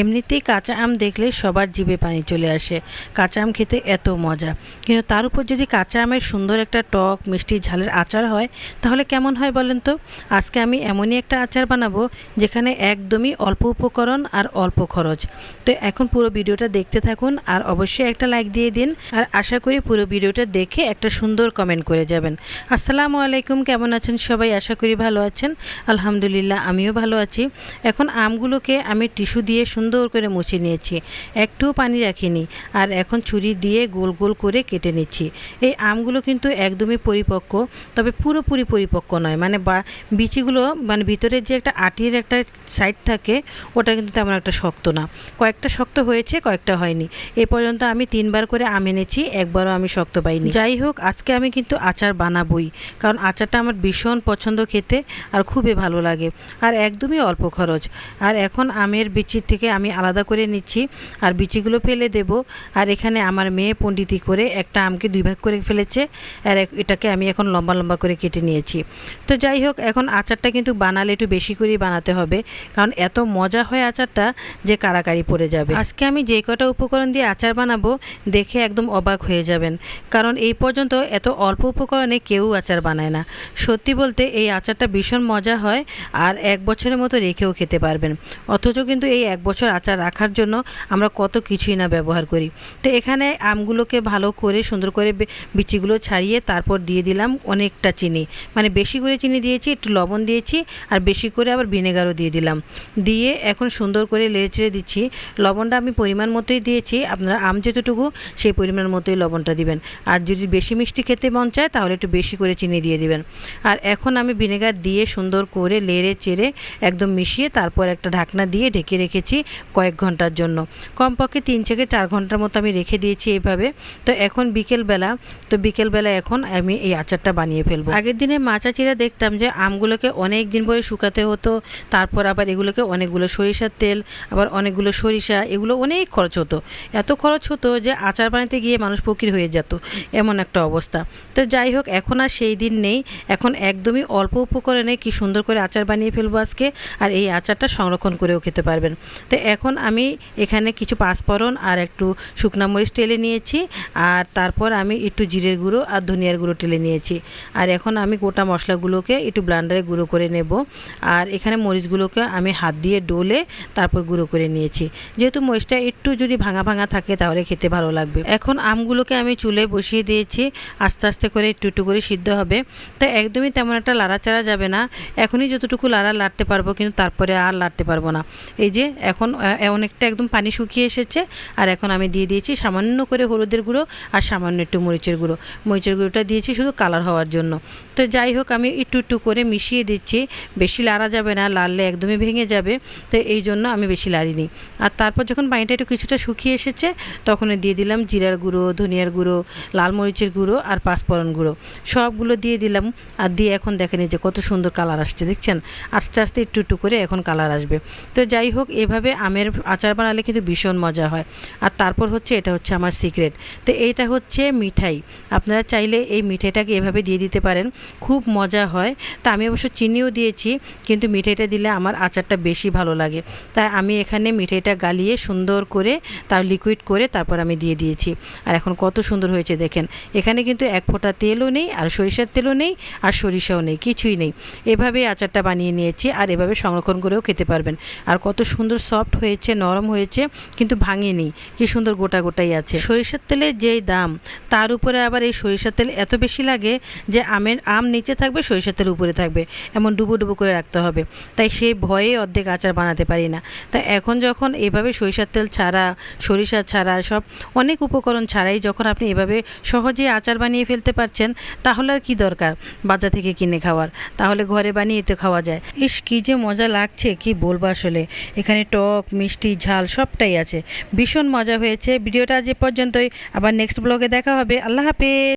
এমনিতেই কাঁচা আম দেখলে সবার জিভে পানি চলে আসে। কাঁচা আম খেতে এত মজা। কিন্তু তার উপর যদি কাঁচা আমের সুন্দর একটা টক, মিষ্টি ঝালের আচার হয়, তাহলে কেমন হয় বলেন তো? আজকে আমি এমনই একটা আচার বানাবো, যেখানে একদমই অল্প উপকরণ আর অল্প খরচ। তো এখন পুরো ভিডিওটা দেখতে থাকুন আর অবশ্যই একটা লাইক দিয়ে দিন। আর আশা করি পুরো ভিডিওটা দেখে একটা সুন্দর কমেন্ট করে যাবেন। আসসালামু আলাইকুম, কেমন আছেন সবাই? আশা করি ভালো আছেন। আলহামদুলিল্লাহ, আমিও ভালো আছি। এখন আমগুলোকে আমি টিস্যু দিয়ে সুন্দর করে মুছে নিয়েছি। একটুও পানি রাখিনি। আর এখন ছুরি দিয়ে গোল গোল করে কেটে নিচ্ছি। এই আমগুলো কিন্তু একদমই পরিপক্ক, তবে পুরোপুরি পরিপক্ক নয়। মানে বা, বিচিগুলো মানে ভিতরের যে একটা আটির একটা সাইড থাকে, ওটা কিন্তু তেমন একটা শক্ত না। কয়েকটা শক্ত হয়েছে, কয়েকটা হয়নি। এ পর্যন্ত আমি তিনবার করে আম এনেছি, একবারও আমি শক্ত পাইনি। যাই হোক, আজকে আমি কিন্তু আচার বানাবই। কারণ আচারটা আমার ভীষণ পছন্দ খেতে আর খুবই ভালো লাগে। আর একদমই অল্প খরচ। আর এখন আমের বিচির থেকে আমি আলাদা করে নিচ্ছি আর বিচিগুলো ফেলে দেব। আর এখানে আমার মেয়ে পণ্ডিতি করে একটা আমকে দুই ভাগ করে ফেলেছে আর এটাকে আমি এখন লম্বা লম্বা করে কেটে নিয়েছি। তো যাই হোক, এখন আচারটা কিন্তু বানালে একটু বেশি করেই বানাতে হবে। কারণ এত মজা হয় আচারটা যে কারাকারি পড়ে যাবে। আজকে আমি যে কটা উপকরণ দিয়ে আচার বানাবো দেখে একদম অবাক হয়ে যাবেন। কারণ এই পর্যন্ত এত অল্প উপকরণে কেউ আচার বানায় না। সত্যি বলতে এই আচারটা ভীষণ মজা হয় আর এক বছরের মতো রেখেও খেতে পারবেন। অথচ কিন্তু এই এক বছর আচার রাখার জন্য আমরা কত কিছুই না ব্যবহার করি। তো এখানে আমগুলোকে ভালো করে, সুন্দর করে বিচিগুলো ছাড়িয়ে তারপর দিয়ে দিলাম অনেকটা চিনি। মানে বেশি করে চিনি দিয়েছি, একটু লবণ দিয়েছি আর বেশি করে আবার ভিনেগারও দিয়ে দিলাম। দিয়ে এখন সুন্দর করে লেড়ে দিচ্ছি। লবণটা আমি পরিমাণ মতোই দিয়েছি। আপনারা আম যতটুকু, সেই পরিমাণ মতোই লবণটা দিবেন। আর যদি বেশি মিষ্টি খেতে মন চায়, তাহলে একটু বেশি করে চিনি দিয়ে দিবেন। আর এখন আমি ভিনেগার দিয়ে সুন্দর করে লেড়ে চেড়ে একদম মিশিয়ে তারপর একটা ঢাকনা দিয়ে ঢেকে রেখেছি। কয়েক ঘণ্টার জন্য। কমপক্ষে তিন থেকে চার ঘণ্টার মতো আমি রেখে দিয়েছি এইভাবে তো এখন বিকেলবেলা, তো বিকেলবেলা এখন আমি এই আচারটা বানিয়ে ফেলব। আগের দিনে মাচা চিরা দেখতাম যে আমগুলোকে অনেক দিন পরে শুকাতে হতো, তারপর আবার এগুলোকে অনেকগুলো সরিষার তেল, আবার অনেকগুলো সরিষা, এগুলো অনেক খরচ হতো। এত খরচ হতো যে আচার বানাতে গিয়ে মানুষ ফকির হয়ে যেত, এমন একটা অবস্থা। তো যাই হোক, এখন আর সেই দিন নেই। এখন একদমই অল্প উপকরণে কি সুন্দর করে আচার বানিয়ে ফেলব আজকে, আর এই আচারটা সংরক্ষণ করেও খেতে পারবেন। তো এখন আমি এখানে কিছু পাঁচফোড়ন আর একটু শুকনা মরিচ টেলে নিয়েছি আর তারপর আমি একটু জিরের গুঁড়ো আর ধনিয়ার গুঁড়ো টেলে নিয়েছি। আর এখন আমি গোটা মশলাগুলোকে একটু ব্লান্ডারে গুঁড়ো করে নেব। আর এখানে মরিচগুলোকে আমি হাত দিয়ে ডোলে তারপর গুঁড়ো করে নিয়েছি। যেহেতু মরিচটা একটু যদি ভাঙা ভাঙা থাকে তাহলে খেতে ভালো লাগবে। এখন আমগুলোকে আমি চুলে বসিয়ে দিয়েছি। আস্তে আস্তে করে একটু একটু করে সিদ্ধ হবে। তো একদমই তেমন একটা লাড়াচাড়া যাবে না। এখনই যতটুকু লাড়া লাড়তে পারব কিন্তু তারপরে আর লাড়তে পারব না। এই যে এখন আহ, অনেকটা একদম পানি শুকিয়ে এসেছে। আর এখন আমি দিয়ে দিয়েছি সামান্য করে হলুদের গুঁড়ো আর সামান্য একটু মরিচের গুঁড়ো। মরিচের গুঁড়োটা দিয়েছি শুধু কালার হওয়ার জন্য। তো যাই হোক আমি একটু একটু করে মিশিয়ে দিচ্ছি। বেশি লাড়া যাবে না লাড়লে একদমই ভেঙে যাবে। তো এই জন্য আমি বেশি লাড়িনি। আর তারপর যখন পানিটা একটু কিছুটা শুকিয়ে এসেছে তখন দিয়ে দিলাম জিরার গুঁড়ো ধনিয়ার গুঁড়ো লাল মরিচের গুঁড়ো আর পাঁচফোড়ন গুঁড়ো। সবগুলো দিয়ে দিলাম। আর দিয়ে এখন দেখেন যে কত সুন্দর কালার আসছে দেখছেন? আস্তে আস্তে একটু একটু করে এখন কালার আসবে। তো যাই হোক এভাবে আমের আচার বানালে কিন্তু ভীষণ মজা হয়। আর তারপর হচ্ছে এটা হচ্ছে আমার সিক্রেট তো এইটা হচ্ছে মিঠাই। আপনারা চাইলে এই মিঠাইটাকে এভাবে দিয়ে দিতে পারেন। খুব মজা হয়। তা আমি অবশ্য চিনিও দিয়েছি, কিন্তু মিঠাইটা দিলে আমার আচারটা বেশি ভালো লাগে। তাই আমি এখানে মিঠাইটা গালিয়ে সুন্দর করে তার লিকুইড করে তারপর আমি দিয়ে দিয়েছি। আর এখন কত সুন্দর হয়েছে দেখেন। এখানে কিন্তু এক ফোঁটা তেলও নেই, আর সরিষার তেলও নেই, আর সরিষাও নেই, কিছুই নেই। এভাবে আচারটা বানিয়ে নিয়েছি, আর এভাবে সংরক্ষণ করেও খেতে পারবেন। আর কত সুন্দর সফট হয়েছে, নরম হয়েছে, কিন্তু ভাঙেনি। কি সুন্দর গোটা গোটাই আছে। সরিষার তেলের যেই দাম, তার উপরে আবার এই সরিষার তেল এত বেশি লাগে যে আমের আম নিচে থাকবে, সরিষার তেল উপরে থাকবে। এমন ডুবো ডুবো করে রাখতে হবে। তাই সেই ভয়ে অর্ধেক আচার বানাতে পারি না। তাই এখন যখন এভাবে সরিষার তেল ছাড়া, সরিষা ছাড়া সব অনেক উপকরণ ছাড়াই যখন আপনি এভাবে সহজে আচার বানিয়ে ফেলতে পারছেন, তাহলে আর কি দরকার বাজার থেকে কিনে খাওয়ার? তাহলে ঘরে বানিয়ে তো খাওয়া যায়। ইস, কী যে মজা লাগছে, কি বলব আসলে? এখানে টক, মিষ্টি, ঝাল সবটাই আছে। ভীষণ মজা হয়েছে। ভিডিওটা আজ পর্যন্তই। আবার নেক্সট ব্লগে দেখা হবে। আল্লাহ হাফেজ।